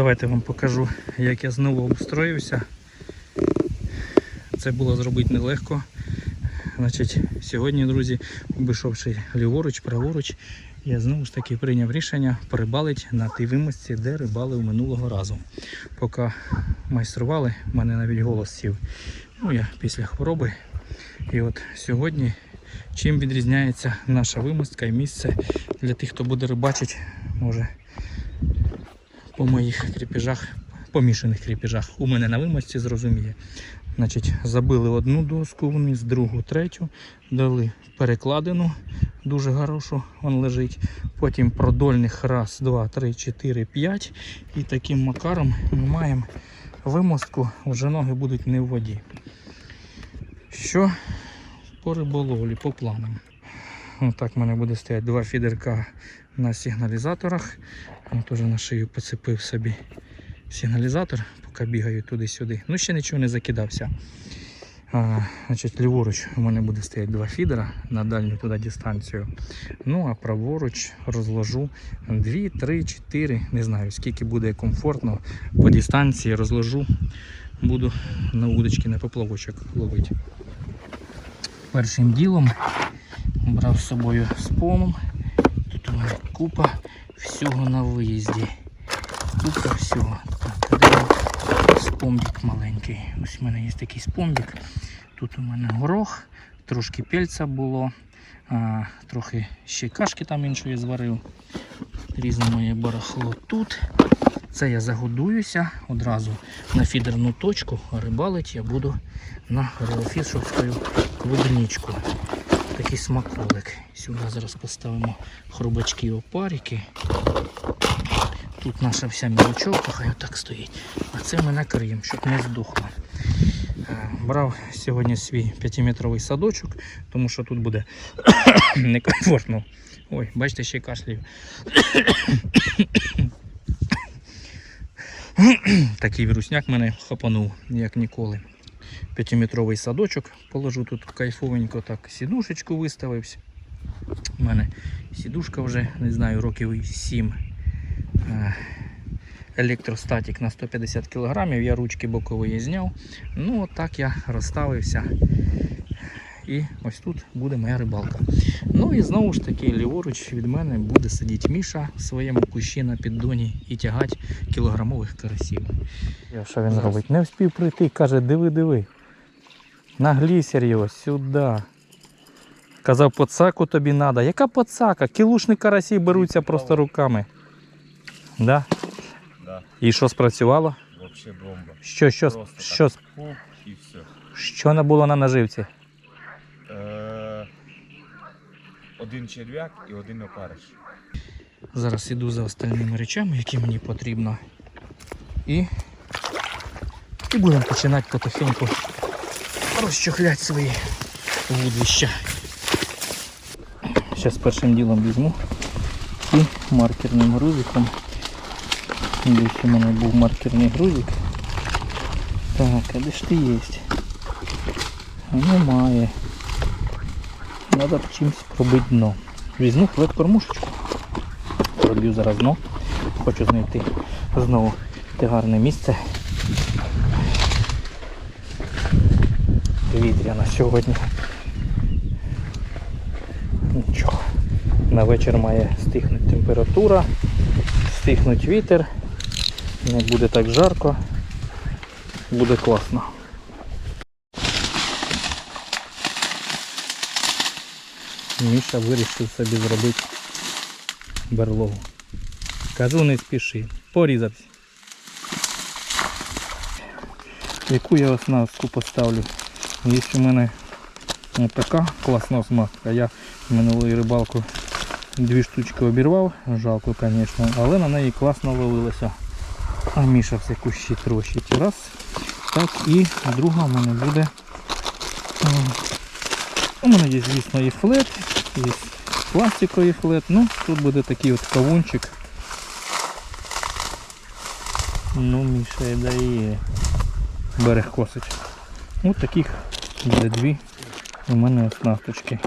Давайте вам покажу, як я знову обустроївся. Це було зробити нелегко. Значить, сьогодні, друзі, обійшовши ліворуч, праворуч, я знову ж таки прийняв рішення перебалити на тій вимості, де рибалив минулого разу. Поки майстрували, в мене навіть голос сів. Ну, я після хвороби. І от сьогодні чим відрізняється наша вимостка і місце для тих, хто буде рибачити, може по моїх кріпіжах, помішаних кріпіжах. У мене на вимості зрозуміє. Значить, забили одну доску вниз, другу, третю, дали перекладину дуже хорошу, он лежить. Потім продольних раз, два, три, чотири, п'ять. І таким макаром ми маємо вимостку, вже ноги будуть не в воді. Що по риболовлі, по планам. Отак в мене буде стояти два фідерка на сигналізаторах. Я теж на шию поцепив собі сигналізатор, поки бігаю туди-сюди. Ну, ще нічого не закидався. А, значить, ліворуч у мене буде стояти два фідера на дальню туди дистанцію. Ну а праворуч розложу 2, 3, 4, не знаю скільки буде комфортно по дистанції розложу. Буду на удочки, на поплавочок ловити. Першим ділом брав з собою спомом. Купа всього на виїзді. Купа всього. Так, спомбік маленький. Ось у мене є такий спомбік. Тут у мене горох, трошки пельця було, а, трохи ще кашки там іншої зварив. Різне моє барахло тут. Це я загодуюся одразу на фідерну точку, а рибалить я буду на релофішовську клубничку. Такий смаколик. Сюди зараз поставимо хрубачки опарики. Тут наша вся мілочовка, хай отак стоїть. А це ми накриємо, щоб не здохло. Е, Брав сьогодні свій 5-метровий садочок, тому що тут буде некомфортно. Ой, бачите, ще кашлюю. Такий вірусняк мене хапанув, як ніколи. П'ятиметровий садочок положу тут кайфовенько, так сідушечку виставився. У мене сідушка вже, не знаю, років 7. Е, Електростатік на 150 кг, я ручки бокової зняв. Ну, отак я розставився. І ось тут буде моя рибалка. Ну і знову ж таки, ліворуч від мене буде сидіти Міша в своєму кущі на піддоні і тягати кілограмових карасів. Я що він робить? Не встиг прийти, каже, диви, диви. На глісер його сюди. Казав, поцаку тобі треба. Яка поцака? Кілушні карасі беруться просто руками. Да? Да, І що спрацювало? вообще бомба. Що, що, Просто що, так пух і все. що не було на наживці? Е, один черв'як і один опариш. Зараз іду за остальними речами, які мені потрібно. І, і будемо починати потихеньку розчохляти свої вудлища. Зараз першим ділом візьму і маркерним грузиком. Десь у мене був маркерний грузик. Так, а де ж ти є? Немає. Треба чимось пробити дно. Візьму флет кормушечку. Проб'ю зараз дно. Хочу знайти знову те гарне місце. Вітряно сьогодні. Нічого. На вечір має стихнути температура, стихнуть вітер, не буде так жарко, буде класно. Міша вирішив собі зробити берлогу. Кажу, не спіши, порізався. Яку я оснастку поставлю? Є у мене така класна оснастка. Я минулої рибалку дві штучки обірвав, жалко, звісно, але на неї класно ловилося. А Міша все кущі трощить. Раз. Так, і друга в мене буде. У мене є, звісно, і флет, є пластиковий флет. Ну, тут буде такий от кавунчик. Ну, Міша і дає. Берег косить. Ось таких буде дві у мене оснасточки.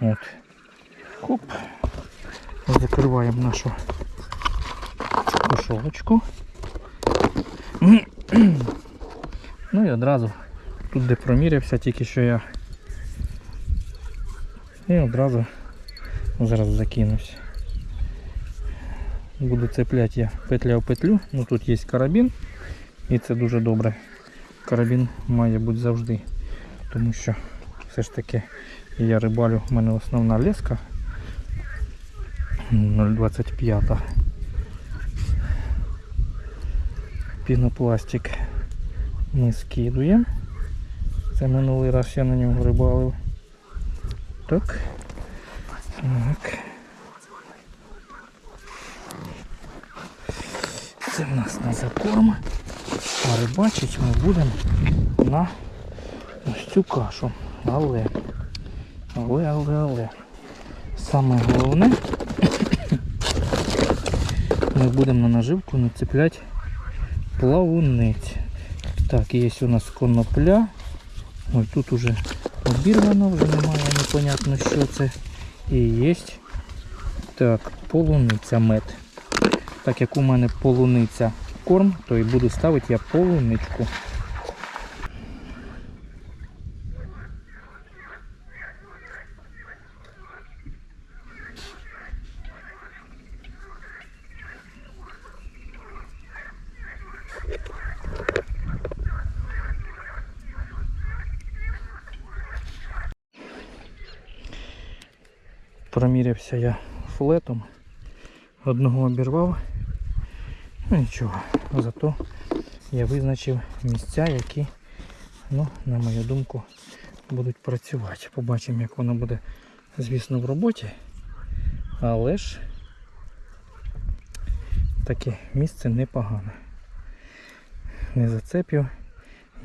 От. Хоп. Закриваємо нашу тушовочку. Ну і одразу тут де промірявся, тільки що я. І одразу зараз закинусь. Буду цепляти я петля в петлю. Ну тут є карабін. І це дуже добре. Карабін має бути завжди. Тому що все ж таки я рибалю, в мене основна леска 0,25. Пінопластик ми скидуємо. Це минулий раз я на ньому рибалив. Так. Так. Це в нас на закорм. А рибачить ми будемо на ось цю кашу. Але, але, але, але. Саме головне, ми будемо на наживку нацепляти плавунець. Так, є у нас конопля. Ой, тут уже обірвано, вже немає, непонятно що це. І є так, полуниця мед. Так як у мене полуниця корм, то і буду ставити я полуничку. Промірявся я флетом. Одного обірвав. Ну нічого. Зато я визначив місця, які, ну, на мою думку, будуть працювати. Побачимо, як воно буде, звісно, в роботі. Але ж таке місце непогане. Не зацепив.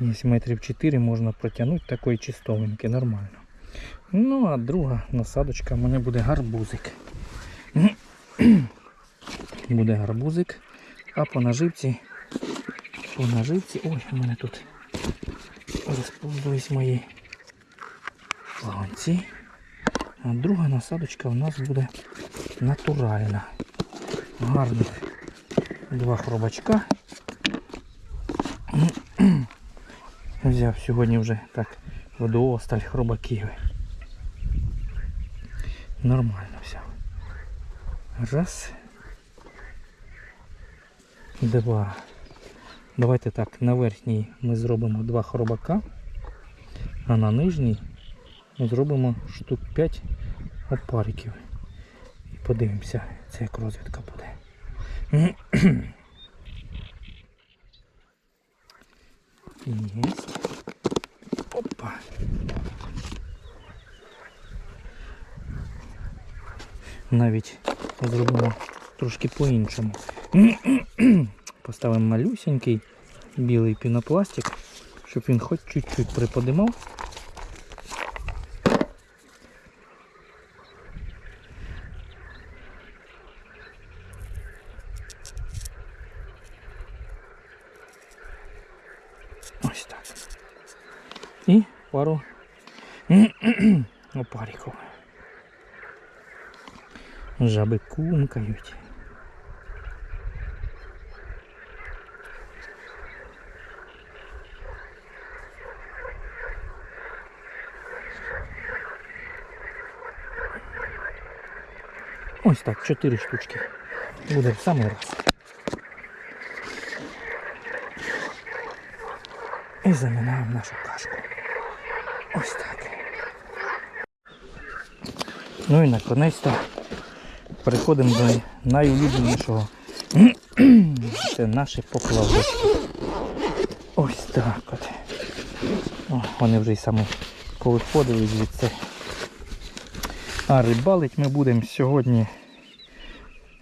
Є метрів 4 можна протягнути такої чистовинки, нормально. Ну, а друга насадочка в мене буде гарбузик. буде гарбузик. А по наживці, по наживці, ой, у мене тут розповзлись мої плаванці. А друга насадочка у нас буде натуральна. Гарних два хробачка. Взяв сьогодні вже так водоосталь хробаків. Нормально взяв. Раз. Два. Давайте так, на верхній ми зробимо два хробака, а на нижній зробимо штук 5 опариків. І подивимося, це як розвідка буде. Єсть. Опа. Навіть зробимо трошки по-іншому. Поставимо малюсенький білий пінопластик, щоб він хоч чуть-чуть приподимав. Ось так. І пару опариків. Жаби кумкають. Ось так, чотири штучки. Буде в самий раз. І замінаємо нашу кашку. Ось так. Ну і наконець-то переходимо до найулюбленішого. Це наші поплавочки. Ось так от. О, вони вже й саме повиходили звідси. А рибалить ми будемо сьогодні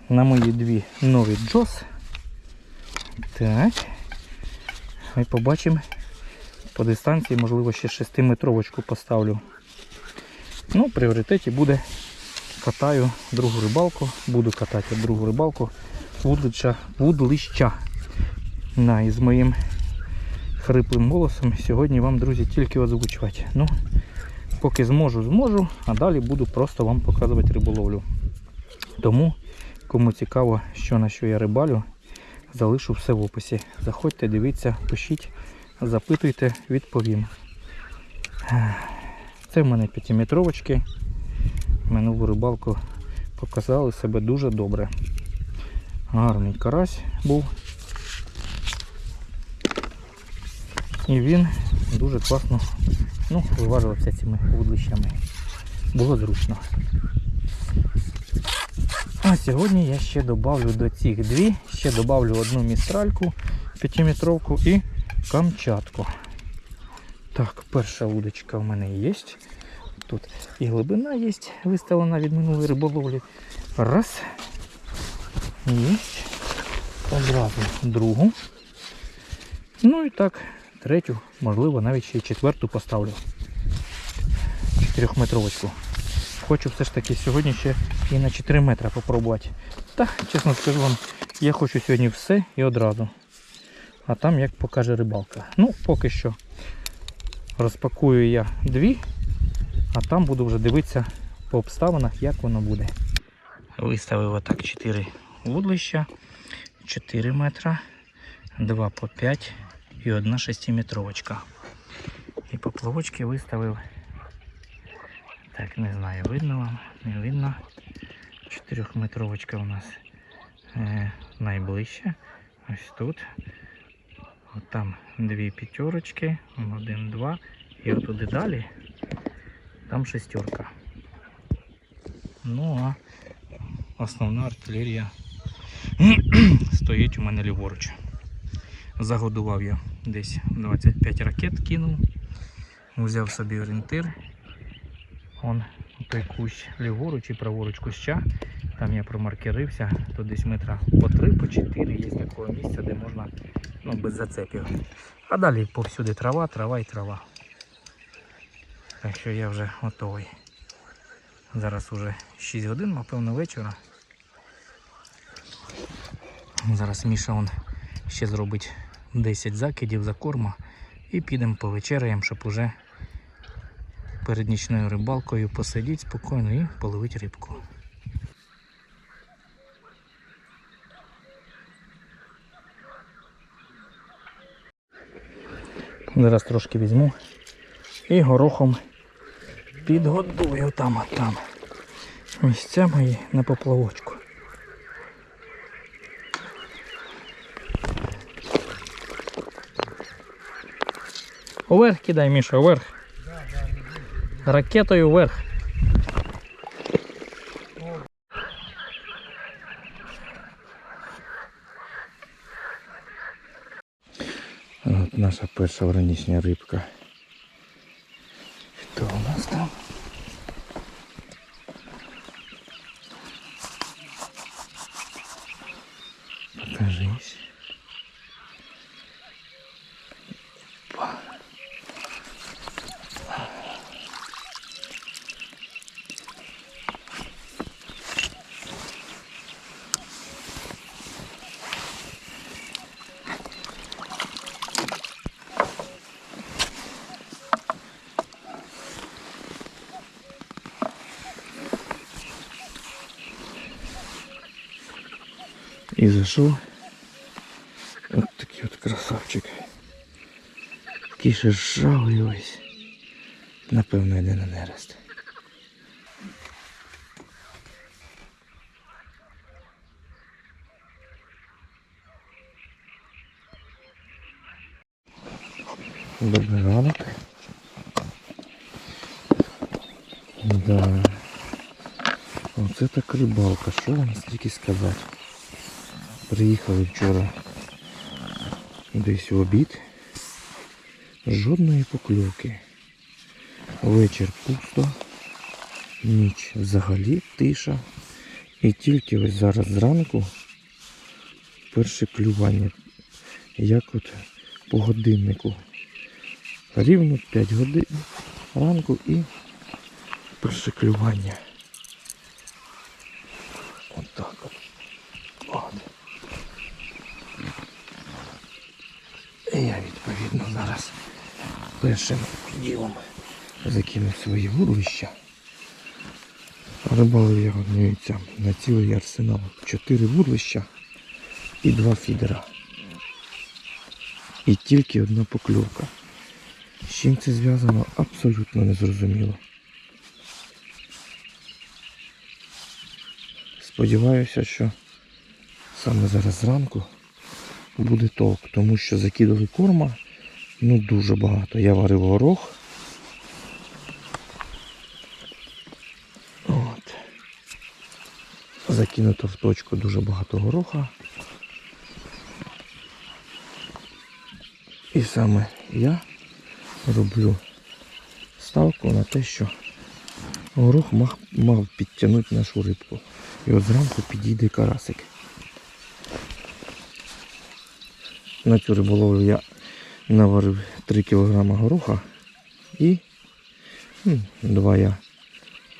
на мої дві нові джос. Так. Ми побачимо по дистанції, можливо, ще 6-метровочку поставлю. Ну, в пріоритеті буде катаю другу рибалку, буду катати другу рибалку вудлища, вудлища. На, і з моїм хриплим голосом сьогодні вам, друзі, тільки озвучувати. Ну, поки зможу, зможу, а далі буду просто вам показувати риболовлю. Тому, кому цікаво, що на що я рибалю, залишу все в описі. Заходьте, дивіться, пишіть, запитуйте, відповім. Це в мене п'ятиметровочки. Минулу рибалку показали себе дуже добре. Гарний карась був. І він дуже класно ну, виважувався цими вудлищами. Було зручно. А сьогодні я ще добавлю до цих дві, ще добавлю одну містральку 5-метровку і камчатку. Так, перша удочка в мене є. Тут і глибина є, виставлена від минулої риболовлі. Раз. Є. Одразу другу. Ну і так, третю, можливо, навіть ще четверту поставлю. Чотирьохметровочку. Хочу все ж таки сьогодні ще і на 4 метри попробувати. Та, чесно скажу вам, я хочу сьогодні все і одразу. А там як покаже рибалка. Ну, поки що розпакую я дві, а там буду вже дивитися по обставинах, як воно буде. Виставив отак 4 вудлища, 4 метра, 2 по 5 і одна 6 метровочка. І поплавочки виставив. Так, не знаю, видно вам, не видно. Чотирьохметровочка у нас е, найближче. Ось тут. От там дві п'ятерочки, один, два. І отуди далі. Там шестерка. Ну а основна артилерія стоїть у мене ліворуч. Загодував я десь 25 ракет кинув. Взяв собі орієнтир. Он той кущ ліворуч і праворуч куща. Там я промаркерився, то десь метра по 3, по 4 є такого місця, де можна ну, без зацепів. А далі повсюди трава, трава і трава. Так що я вже готовий. Зараз уже 6 годин, напевно, вечора. Зараз Міша он ще зробить 10 закидів за корма і підемо повечеряємо, щоб уже перед нічною рибалкою посидіти спокійно і половити рибку. Зараз трошки візьму і горохом підгодую там, а там. Місця мої на поплавочку. Уверх кидай, Міша, уверх. Ракетою вверх. От наша перша вранішня рибка. Хто у нас там? Покажись. І зайшов. От такий от красавчик. Такий ще ось. Напевно, йде на нерест. Добрий ранок. Да. Оце так рибалка, що вам стільки сказати? Приїхали вчора десь в обід. Жодної покльовки. Вечір пусто, ніч взагалі тиша. І тільки ось зараз зранку перше клювання. Як от по годиннику. Рівно 5 годин ранку і перше клювання. Отак от. От. І я відповідно зараз першим ділом закинув свої вудлища. Рибалив я дивіться, на цілий арсенал. Чотири вудлища. і два фідера. І тільки одна покльовка. З чим це зв'язано, абсолютно незрозуміло. Сподіваюся, що саме зараз зранку буде толк, тому що закидали корма ну дуже багато. Я варив горох. От. Закинуто в точку дуже багато гороха. І саме я роблю ставку на те, що горох мав, мав підтягнути нашу рибку. І от зранку підійде карасик. На цю риболовлю я наварив 3 кг гороха і м, два я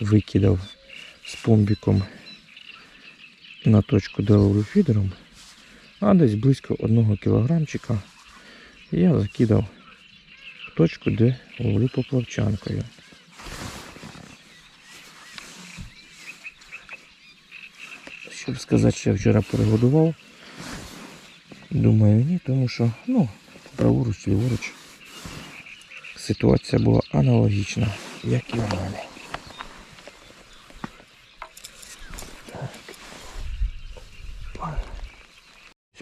викидав з помбіком на точку, де ловлю фідером, а десь близько 1 кілограмчика я закидав в точку, де ловлю поплавчанкою. Щоб сказати, що я вчора перегодував, думаю ні, тому що, ну, праворуч, ліворуч ситуація була аналогічна, як і в мене.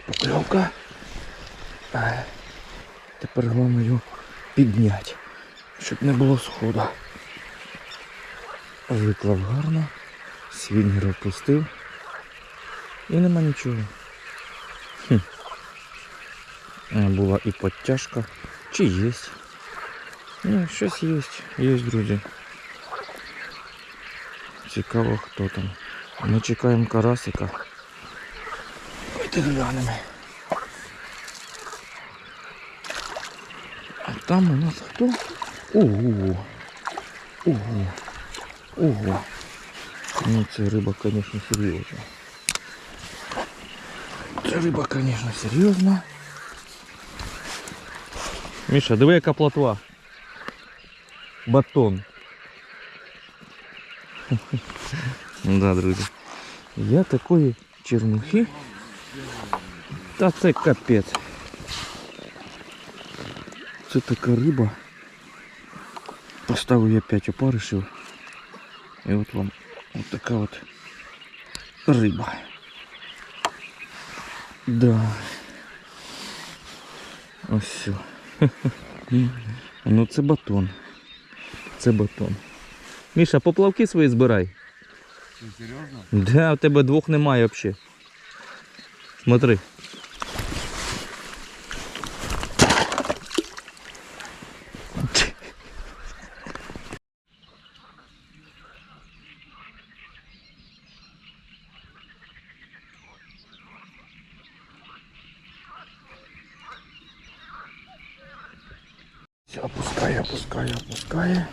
Покльовка. Тепер головне його підняти, щоб не було сходу. Виклав гарно, свінгер опустив. І нема нічого. Хм. А, Була і подтяжка. Чи є? Ні, щось є. Є, друзі. Цікаво хто там. Ми чекаємо карасика. Давайте глянемо. А там у нас хто? Ого. Ого. Ого. Ну це риба, звісно, серйозна. Це риба, звісно, серйозна. Міша, диви, яка плотва. Батон. да, друзі. Я такої чернухи. Та це капець. Це така риба. Поставив я 5 опаришів. І от вам от така от риба. Да. Ось все. Ну це батон. Це батон. Міша, поплавки свої збирай. Серйозно? Да, у тебе двох немає взагалі. Смотри. Все, опускаю, опускаю.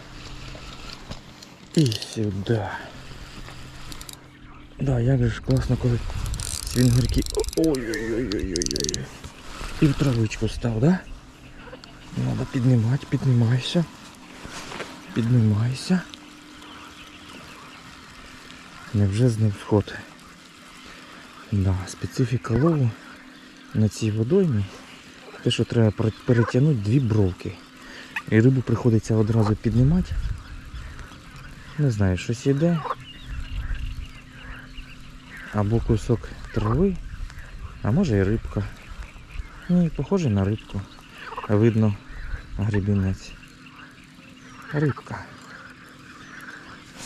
І сюди. Да, як же ж класно, коли свінгерки. Ой-ой-ой-ой-ой-ой. І в травичку став, да? Надо піднімати, піднімайся. Піднімайся. Невже з ним сход? Да, специфіка лову на цій водоймі. Те, що треба перетягнути дві бровки. І рибу приходиться одразу піднімати. Не знаю, щось йде. Або кусок трави, а може і рибка. Ні, похоже на рибку. Видно гребінець. Рибка.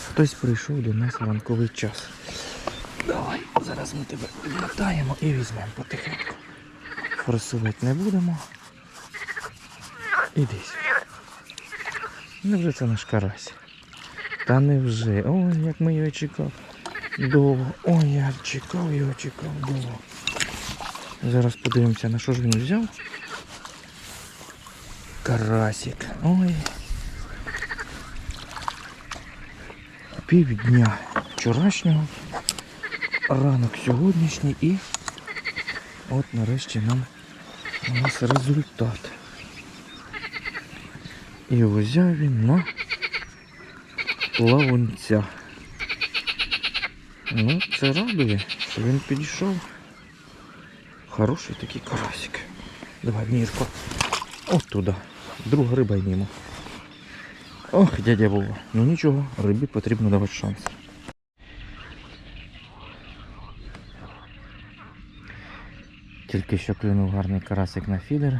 Хтось прийшов до нас ранковий час. Давай, зараз ми тебе відмотаємо і візьмемо потихеньку. Форсувати не будемо. Іди сюди. Невже це наш карась? Та невже. Ой, як ми його чекав. Довго. Ой, я чекав його, чекав довго. Зараз подивимося, на що ж він взяв. Карасик. Ой. Півдня вчорашнього. Ранок сьогоднішній і от нарешті нам у нас результат. І взяв він на плавунця. Ну, це радує, що він підійшов. Хороший такий карасик. Давай, Мірко. От туди. Друга риба й мимо. Ох, дядя Вова. Ну нічого, рибі потрібно давати шанс. Тільки що клюнув гарний карасик на фідер.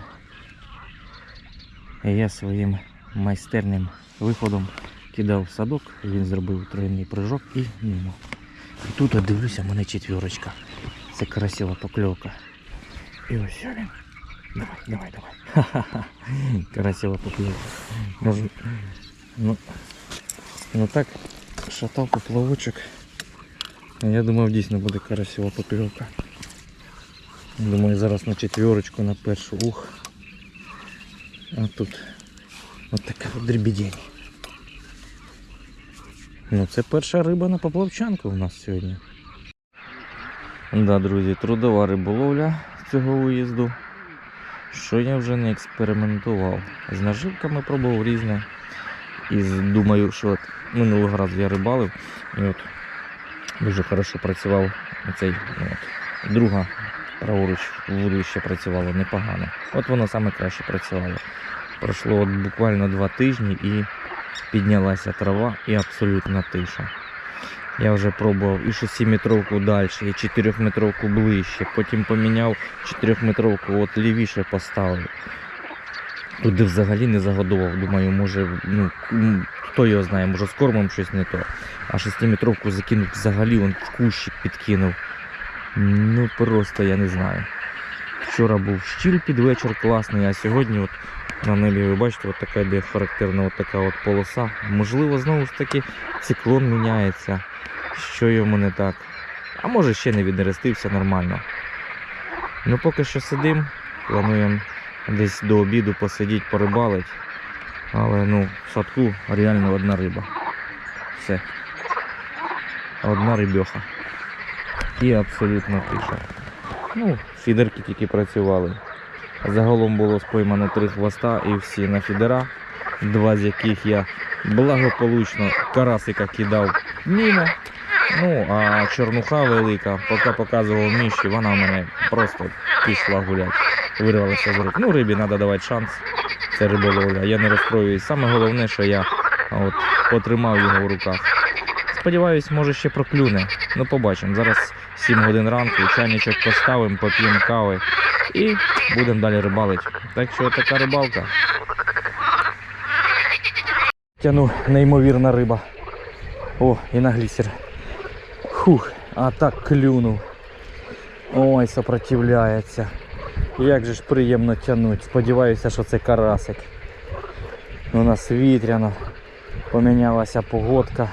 І я своїм майстерним виходом кидав в садок, він зробив тройний прыжок і мимо. І тут от дивлюся, мене четверочка. Це красива покльовка. І ось він. Давай, давай, давай. Ха-ха-ха. Красива покльовка. Може, ну, ну так шатав поплавочок. Я думав дійсно буде красива покльовка. Думаю, зараз на четверочку, на першу ух. А тут от така от дрібідень. Ну це перша риба на поплавчанку у нас сьогодні. Да, друзі, трудова риболовля цього виїзду. Що я вже не експериментував. З наживками пробував різне. І думаю, що от минулого разу я рибалив і от дуже хорошо працював оцей ну, от, друга праворуч вудище працювало непогано. От воно саме краще працювало. Пройшло от буквально два тижні і піднялася трава і абсолютна тиша. Я вже пробував і 6-метровку далі, і 4-метровку ближче. Потім поміняв 4-метровку, от лівіше поставив. Туди взагалі не загодував. Думаю, може, ну, хто його знає, може з кормом щось не то. А 6-метровку закинув взагалі, он в кущик підкинув. Ну просто я не знаю. Вчора був щіль під вечір класний, а сьогодні от на небі ви бачите, от така йде характерна от така от полоса. Можливо, знову ж таки циклон міняється. Що йому не так. А може ще не віднерестився нормально. Ну поки що сидим, плануємо десь до обіду посидіти, порибалить. Але ну, в садку реально одна риба. Все. Одна рибьоха. І абсолютно тиша. Ну, фідерки тільки працювали. Загалом було споймано три хвоста і всі на фідера, два з яких я благополучно карасика кидав мимо. Ну, а чорнуха велика, поки показував міші, вона мене просто пішла гулять. Вирвалася з рук. Ну, рибі треба давати шанс. Це риболовля. Я не розстроююсь. Саме головне, що я от, потримав його в руках. Сподіваюсь, може ще проклюне. Ну, побачимо. Зараз 7 годин ранку, чайничок поставимо, поп'ємо кави і будемо далі рибалити. Так що така рибалка. Тяну неймовірна риба. О, і на глісер. Хух, а так клюнув. Ой, сопротивляється. Як же ж приємно тягнути. Сподіваюся, що це карасик. У нас вітряно. Помінялася погодка.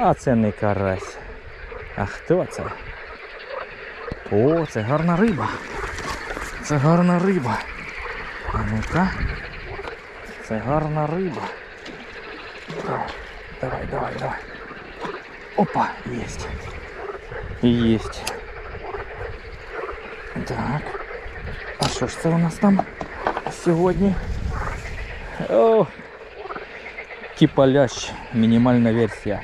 А це не карась. А хто це? О, це гарна риба. Це гарна риба. А ну-ка. Це гарна риба. Давай, давай, давай. Опа, есть. Есть. Так. А що ж це у нас там сьогодні? О! Типа лящ. Мінімальна версія.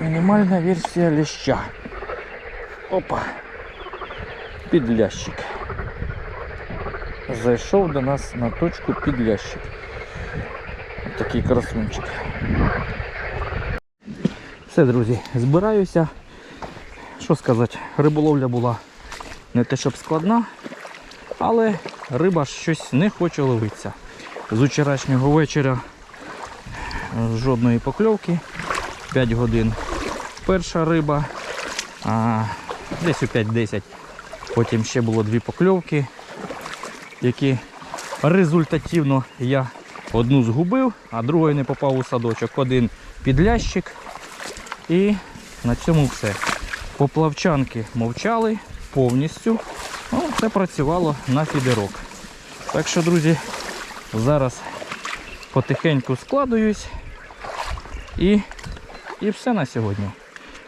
Мінімальна версія ляща. Опа. Підлящик. Зайшов до нас на точку підлящик. Такий красунчик. Все, друзі, збираюся. Що сказати, риболовля була не те щоб складна, але риба щось не хоче ловитися. З вчорашнього вечора жодної покльовки. 5 годин перша риба, а десь у 5-10. Потім ще було дві покльовки, які результативно я одну згубив, а другою не попав у садочок. Один підлящик. І на цьому все. Поплавчанки мовчали повністю. Ну, це працювало на фідерок. Так що, друзі, зараз потихеньку складуюсь і, і все на сьогодні.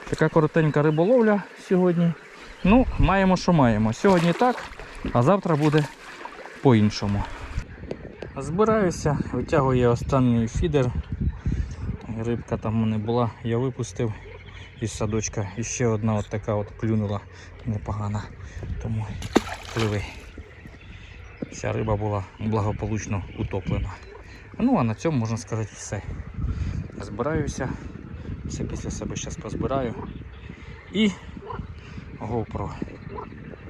Така коротенька риболовля сьогодні. Ну, маємо, що маємо. Сьогодні так, а завтра буде по-іншому. Збираюся, витягую останній фідер. Рибка там у мене була, я випустив. із садочка. І ще одна от така от клюнула непогана. Тому пливи. Ця риба була благополучно утоплена. Ну а на цьому можна сказати все. Збираюся. Все після себе зараз позбираю. І GoPro.